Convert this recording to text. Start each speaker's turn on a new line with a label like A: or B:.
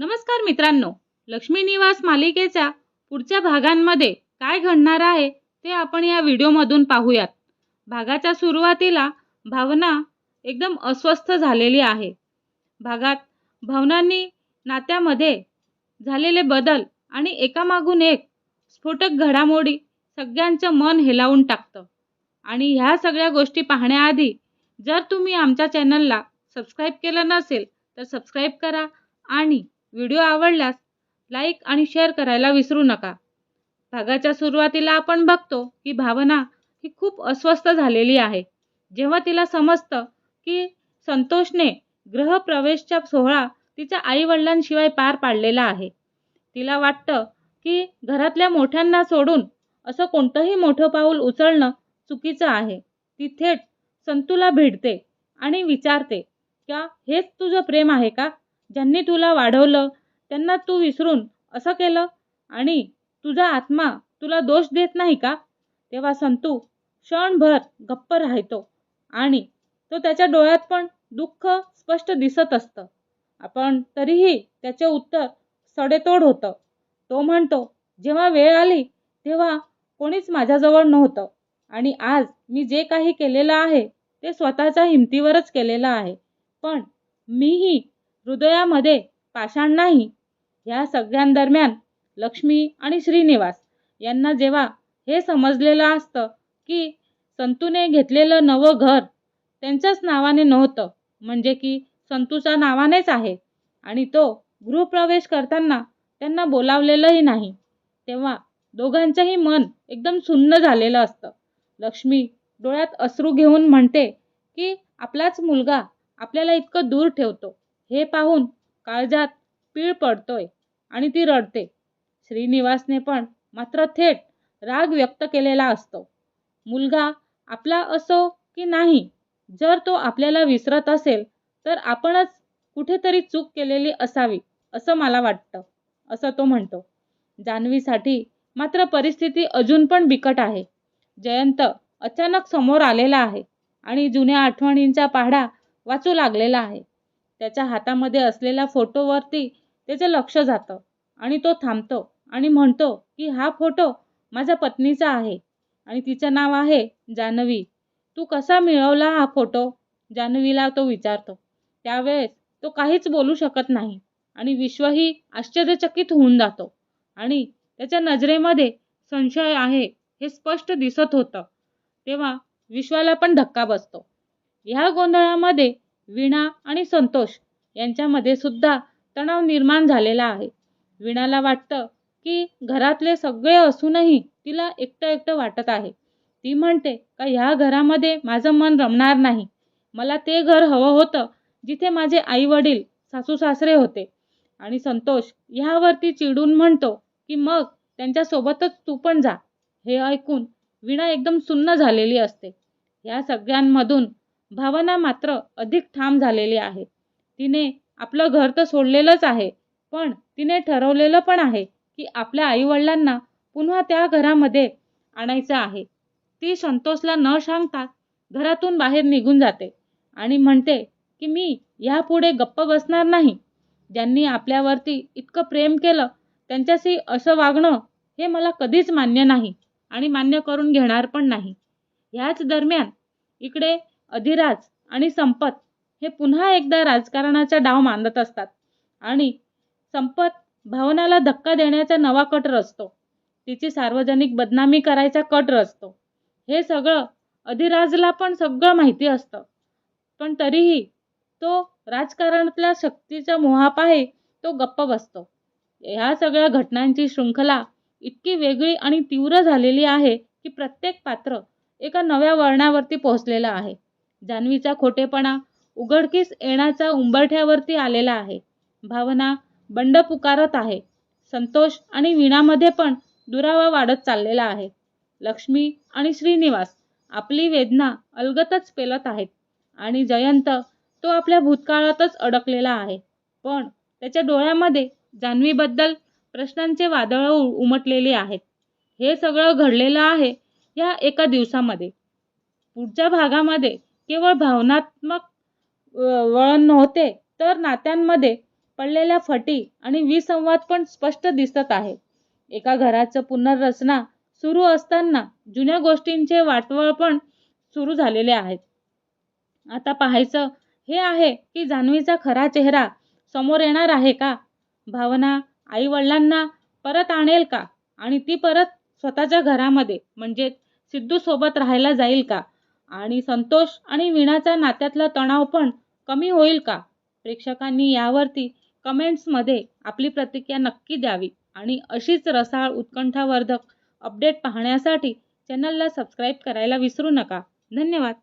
A: नमस्कार मित्रांनो लक्ष्मी निवास मालिकेच्या पुढच्या भागांमध्ये काय घडणार आहे ते आपण या व्हिडिओमधून पाहूयात. भागाच्या सुरुवातीला भावना एकदम अस्वस्थ झालेली आहे. भागात भावनांनी नात्यामध्ये झालेले बदल आणि एकामागून एक स्फोटक घडामोडी सगळ्यांचं मन हेलावून टाकतं. आणि ह्या सगळ्या गोष्टी पाहण्याआधी जर तुम्ही आमच्या चॅनलला सबस्क्राईब केलं नसेल तर सबस्क्राईब करा आणि व्हिडिओ आवडल्यास लाईक आणि शेअर करायला विसरू नका. भागाच्या सुरुवातीला आपण बघतो की भावना ही खूप अस्वस्थ झालेली आहे. जेव्हा तिला समजतं की संतोषने ग्रहप्रवेशचा सोहळा तिच्या आईवडिलांशिवाय पार पाडलेला आहे. तिला वाटतं की घरातल्या मोठ्यांना सोडून असं कोणतंही मोठं पाऊल उचलणं चुकीचं आहे. ती थेट संतूला भेटते आणि विचारते का हेच तुझं प्रेम आहे का? ज्यांनी तुला वाढवलं त्यांना तू विसरून असं केलं? आणि तुझा आत्मा तुला दोष देत नाही का? तेव्हा संतू क्षणभर गप्प राहतो आणि तो त्याच्या डोळ्यात पण दुःख स्पष्ट दिसत असतं. आपण तरीही त्याचे उत्तर सडेतोड होतं. तो म्हणतो जेव्हा वेळ आली तेव्हा कोणीच माझ्याजवळ नव्हतं. आणि आज मी जे काही केलेलं आहे ते स्वतःच्या हिमतीवरच केलेलं आहे. पण मीही हृदयामध्ये पाषाण नाही. ह्या सगळ्यांदरम्यान लक्ष्मी आणि श्रीनिवास यांना जेव्हा हे समजलेलं असतं की संतूने घेतलेलं नवं घर त्यांच्याच नावाने नव्हतं म्हणजे की संतूच्या नावानेच आहे आणि तो गृहप्रवेश करताना त्यांना बोलावलेलंही नाही तेव्हा दोघांचंही मन एकदम सुन्न झालेलं असतं. लक्ष्मी डोळ्यात अश्रू घेऊन म्हणते की आपलाच मुलगा आपल्याला इतकं दूर ठेवतो. हे पाहून काळजात पीळ पडतोय आणि ती रडते. श्रीनिवासने पण मात्र थेट राग व्यक्त केलेला असतो. मुलगा आपला असो की नाही जर तो आपल्याला विसरत असेल तर आपणच कुठेतरी चूक केलेली असावी असं मला वाटतं असं तो म्हणतो. जान्हवीसाठी मात्र परिस्थिती अजून पण बिकट आहे. जयंत अचानक समोर आलेला आहे आणि जुन्या आठवणींचा पाढा वाचू लागलेला आहे. त्याच्या हातामध्ये असलेल्या फोटोवरती त्याचं लक्ष जातं. आणि तो थांबतो आणि म्हणतो की हा फोटो माझ्या पत्नीचा आहे आणि तिचं नाव आहे जान्हवी तू कसा मिळवला हा फोटो? जान्हवीला तो विचारतो. त्यावेळेस तो काहीच बोलू शकत नाही आणि विश्वही आश्चर्यचकित होऊन जातो आणि त्याच्या नजरेमध्ये संशय आहे हे स्पष्ट दिसत होतं. तेव्हा विश्वाला पण धक्का बसतो. ह्या गोंधळामध्ये वीणा आणि संतोष यांच्यामध्ये सुद्धा तणाव निर्माण झालेला आहे. वीणाला वाटतं की घरातले सगळे असूनही तिला एकटं एकटं वाटत आहे. ती म्हणते का ह्या घरामध्ये माझं मन रमणार नाही? मला ते घर हवं होतं जिथे माझे आई वडील सासू सासरे होते. आणि संतोष ह्यावरती चिडून म्हणतो की मग त्यांच्यासोबतच तू पण जा. हे ऐकून वीणा एकदम सुन्न झालेली असते. ह्या सगळ्यांमधून भावना मात्र अधिक ठाम झालेली आहे. तिने आपलं घर तर सोडलेलंच आहे पण तिने ठरवलेलं पण आहे की आपल्या आईवडिलांना पुन्हा त्या घरामध्ये आणायचं आहे. ती संतोषला न सांगता घरातून बाहेर निघून जाते आणि म्हणते की मी यापुढे गप्प बसणार नाही. ज्यांनी आपल्यावरती इतकं प्रेम केलं त्यांच्याशी असं वागणं हे मला कधीच मान्य नाही आणि मान्य करून घेणार पण नाही. ह्याच दरम्यान इकडे अधिराज आणि संपत हे पुन्हा एकदा राजकारणाचा डाव मांडत असतात. आणि संपत भावनाला धक्का देण्याचा नवा कट रचतो तिची सार्वजनिक बदनामी करायचा कट रचतो हे सगळं अधिराजला पण सगळं माहिती असतं. पण तरीही तो राजकारणातल्या शक्तीच्या आहे तो गप्प बसतो. ह्या सगळ्या घटनांची शृंखला इतकी वेगळी आणि तीव्र झालेली आहे की प्रत्येक पात्र एका नव्या वळणावरती पोहोचलेलं आहे. जान्हवीचा खोटेपणा उघडकीस येण्याचा उंबरठ्यावरती आलेला आहे. भावना बंड पुकारत आहे. संतोष आणि वीणामध्ये पण दुरावा वाढत चाललेला आहे. लक्ष्मी आणि श्रीनिवास आपली वेदना अलगतच पेलत आहेत आणि जयंत तो आपल्या भूतकाळातच अडकलेला आहे. पण त्याच्या डोळ्यामध्ये जान्हवीबद्दल प्रश्नांचे वादळ उमटलेली आहेत. हे सगळं घडलेलं आहे या एका दिवसामध्ये. पुढच्या भागामध्ये केवळ भावनात्मक वळण नव्हते तर नात्यांमध्ये पडलेल्या फटी आणि विसंवाद पण स्पष्ट दिसत आहे. एका घराचं पुनर्रचना सुरू असताना जुन्या गोष्टींचे वाटवळ पण सुरू झालेले आहेत. आता पाहायचं हे आहे की जान्हवीचा खरा चेहरा समोर येणार आहे का? भावना आई वडिलांना परत आणेल का? आणि ती परत स्वतःच्या घरामध्ये म्हणजे सिद्धू सोबत राहायला जाईल का? आणि संतोष आणि वीणाचा नात्यातला तणाव पण कमी होईल का? प्रेक्षकांनी यावरती कमेंट्समध्ये आपली प्रतिक्रिया नक्की द्यावी. आणि अशीच रसाळ उत्कंठावर्धक अपडेट पाहण्यासाठी चॅनलला सबस्क्राईब करायला विसरू नका. धन्यवाद.